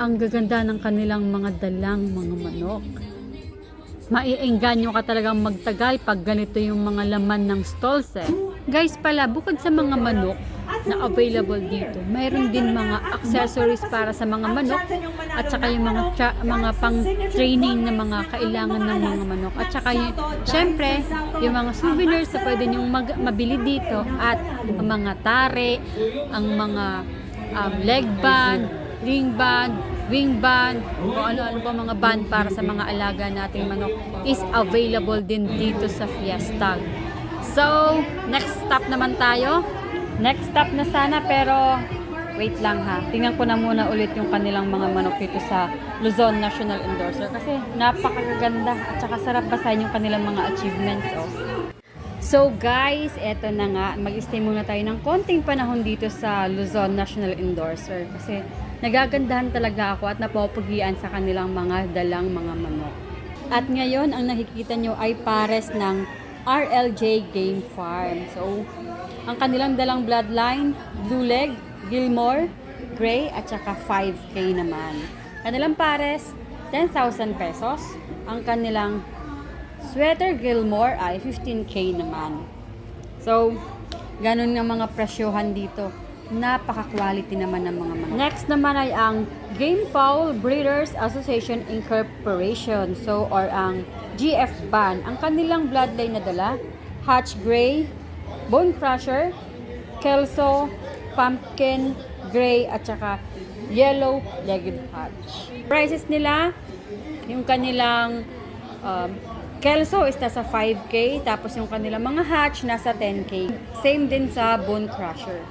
Ang gaganda ng kanilang mga dalang mga manok. Maiengganyo ka talagang magtagal pag ganito yung mga laman ng stalls eh. Guys pala, bukod sa mga manok na available dito, mayroon din mga accessories para sa mga manok at saka yung mga tra- mga pang training na mga kailangan ng mga manok at saka yung syempre yung mga souvenirs na pwede niyong mag- mabili dito at mga tare, ang mga um, leg band, ring band, wing band, o ano-ano pa mga band para sa mga alaga nating manok is available din dito sa Fiesta. So, next stop naman tayo. Next stop na sana pero wait lang ha. Tingnan ko na muna ulit yung kanilang mga manok dito sa Luzon National Endorser kasi napakaganda at saka sarap basahin yung kanilang mga achievements. Oh. So guys, eto na nga, mag-stay muna tayo ng konting panahon dito sa Luzon National Endorser kasi nagagandahan talaga ako at napopugian sa kanilang mga dalang mga manok. At ngayon, ang nakikita nyo ay pares ng RLJ Game Farm. So, ang kanilang dalang bloodline, Blue Leg, Gilmore, Gray, at saka 5K naman. Kanilang pares, 10,000 pesos. Ang kanilang Sweater Gilmore ay 15k naman. So, ganun nga mga presyohan dito. Napaka-quality naman ng mga manok. Next naman ay ang Game Fowl Breeders Association Incorporation. So, or ang GF Ban. Ang kanilang bloodline na dala, Hatch Gray, Bone Crusher, Kelso, Pumpkin, Gray, at saka Yellow Legged Hatch. Prices nila, yung kanilang um, Kelso is nasa 5K, tapos yung kanilang mga hatch nasa 10K. Same din sa Bone Crusher.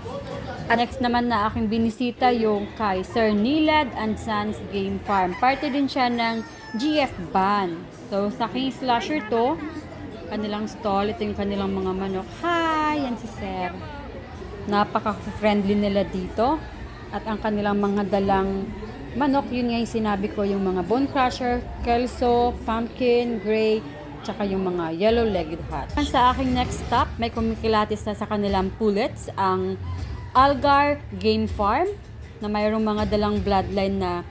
At next naman na aking binisita yung kay Sir Nilad and Sons Game Farm. Parte din siya ng GF Ban. So, sa King Slasher to, kanilang stall. Ito yung kanilang mga manok. Hi! Yan si Sir. Napaka-friendly nila dito. At ang kanilang mga dalang manok, yun nga yung sinabi ko, yung mga bone crusher, kelso, pumpkin, gray, tsaka yung mga yellow-legged hat. Sa aking next stop, may kumikilatis na sa kanilang pullets, ang Algar Game Farm, na mayroong mga dalang bloodline na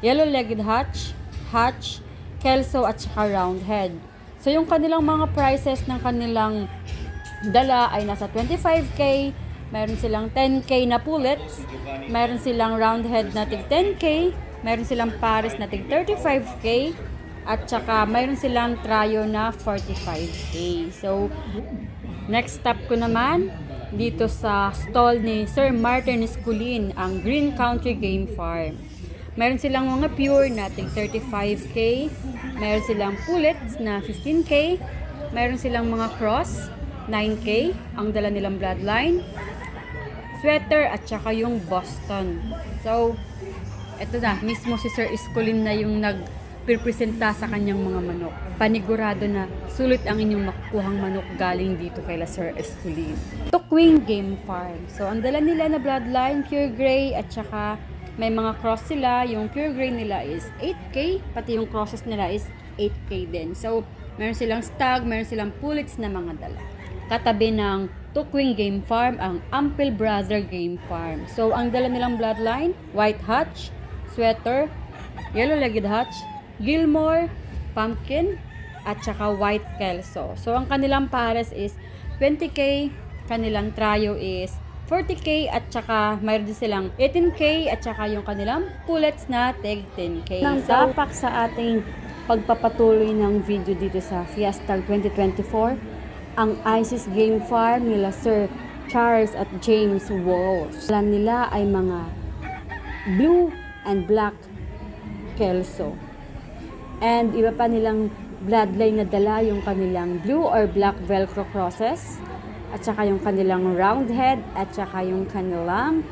yellow-legged hatch, hatch, kelso, at saka roundhead. So, yung kanilang mga prices ng kanilang dala ay nasa 25k, mayroon silang 10k na pullets, mayroon silang roundhead na tig 10k, mayroon silang pares na tig 35k, at saka mayroon silang tryo na 45k. So, next stop ko naman, dito sa stall ni Sir Martin Esculin, ang Green Country Game Farm. Meron silang mga pure na tig 35k, meron silang pullets na 15k, meron silang mga cross 9k, ang dala nilang bloodline, sweater at saka yung Boston. So, eto na, mismo si Sir Esculin na yung nagpipresenta sa kanyang mga manok. Panigurado na sulit ang inyong makukuhang manok galing dito kay Sir Esculin. Tukwing Game Farm. So, ang dala nila na bloodline, pure gray at saka may mga cross sila. Yung pure gray nila is 8K, pati yung crosses nila is 8K din. So, meron silang stag, meron silang pullets na mga dala. Katabi ng Tukwing Game Farm, ang Ampel Brother Game Farm. So, ang dala nilang bloodline, White Hatch, Sweater, Yellow-Legged Hatch, Gilmore, Pumpkin, at saka White Kelso. So, ang kanilang pares is 20k, kanilang trio is 40k at saka mayroon din silang 18k at saka yung kanilang pullets na tig 10k. Nang tapak sa ating pagpapatuloy ng video dito sa Fiesta 2024, ang ISIS Game Farm nila Sir Charles at James Wolf. Plan nila ay mga blue and black kelso. And iba pa nilang bloodline na dala yung kanilang blue or black velcro crosses at saka yung kanilang round head at saka yung kanilang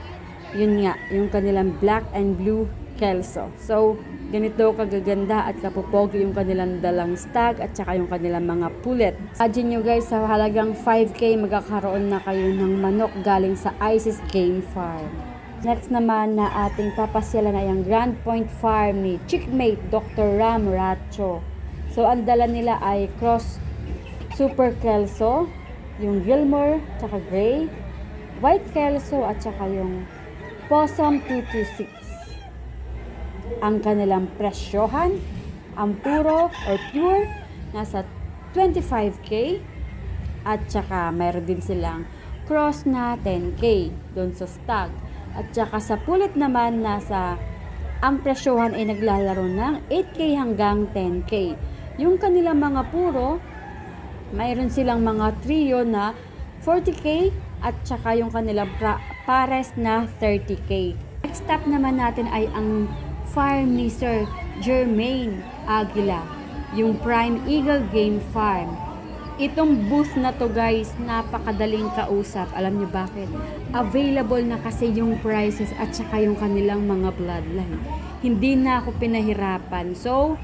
yun nga, yung kanilang black and blue kelso. So, ganito kagaganda at kapupogi yung kanilang dalang stag at saka yung kanilang mga pullet. Imagine nyo guys, sa halagang 5K magkakaroon na kayo ng manok galing sa ISIS Game Farm. Next naman na ating papasyalan ay ang Grand Point Farm ni Chickmate Dr. Ram Racho. So, ang dala nila ay Cross Super Kelso, yung Gilmore, tsaka Gray, White Kelso, at saka yung Possum 226. Ang kanilang presyohan, ang puro or pure, nasa 25k. At saka mayroon din silang cross na 10k doon sa stag. At saka sa pulit naman nasa ang presyohan ay naglalaro ng 8k hanggang 10k. Yung kanilang mga puro, mayroon silang mga trio na 40k at saka yung kanilang pares na 30k. Next stop naman natin ay ang farm ni Sir Jermaine Aguila, yung Prime Eagle Game Farm. Itong booth na to guys, napakadaling kausap. Alam niyo bakit? Available na kasi yung prices at saka yung kanilang mga bloodline. Hindi na ako pinahirapan. So,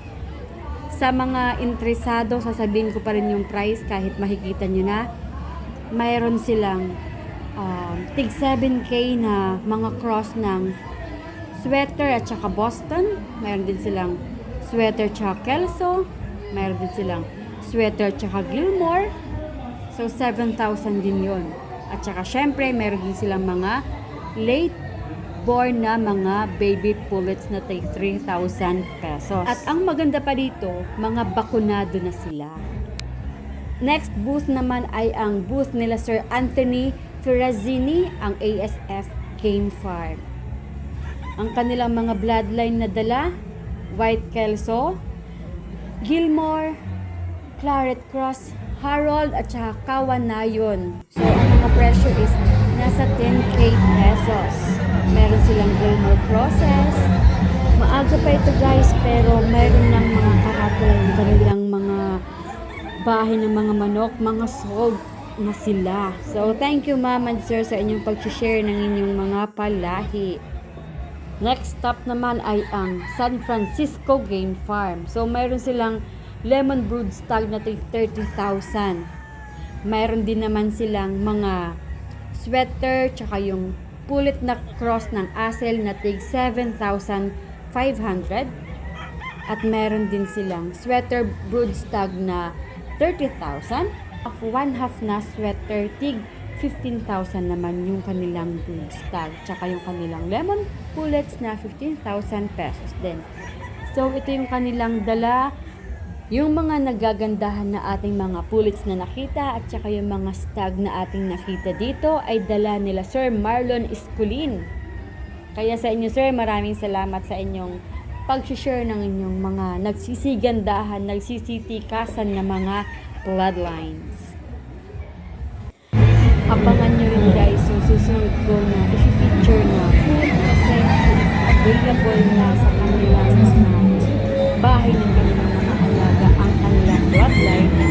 sa mga interesado, sasabihin ko pa rin yung price kahit makikita nyo na. Mayroon silang um, tig 7K na mga cross ng sweater at saka Boston. Mayroon din silang sweater tsaka Kelso. Mayroon din silang sweater tsaka Gilmore. So, 7,000 din yon At saka, syempre, mayroon din silang mga late born na mga baby pullets na take 3,000 pesos. At ang maganda pa dito, mga bakunado na sila. Next booth naman ay ang booth nila Sir Anthony Ferrazini, ang ASF Game Farm. Ang kanilang mga bloodline na dala, White Kelso, Gilmore, Claret Cross, Harold at saka Kawanayon. So, ang mga presyo is nasa 10k pesos. Meron silang Gilmore Crosses. Maaga pa ito guys, pero meron ng mga karatula yung kanilang mga bahay ng mga manok, mga sold na sila. So, thank you ma'am and sir sa inyong pag-share ng inyong mga palahi. Next stop naman ay ang San Francisco Game Farm. So, mayroon silang lemon brood stag na tig 30,000. Mayroon din naman silang mga sweater, tsaka yung pulit na cross ng asel na tig 7,500. At meron din silang sweater brood stag na 30,000. Of one half na sweater tig 15,000 naman yung kanilang brood stag. Tsaka yung kanilang lemon pullets na 15,000 pesos din. So, ito yung kanilang dala. Yung mga nagagandahan na ating mga pullets na nakita at saka yung mga stag na ating nakita dito ay dala nila Sir Marlon Esculin. Kaya sa inyo sir, maraming salamat sa inyong pag-share ng inyong mga nagsisigandahan, nagsisitikasan na mga bloodlines. Abangan nyo rin guys yung susunod ko na i-feature na food kasi available na sa kanilang kanilang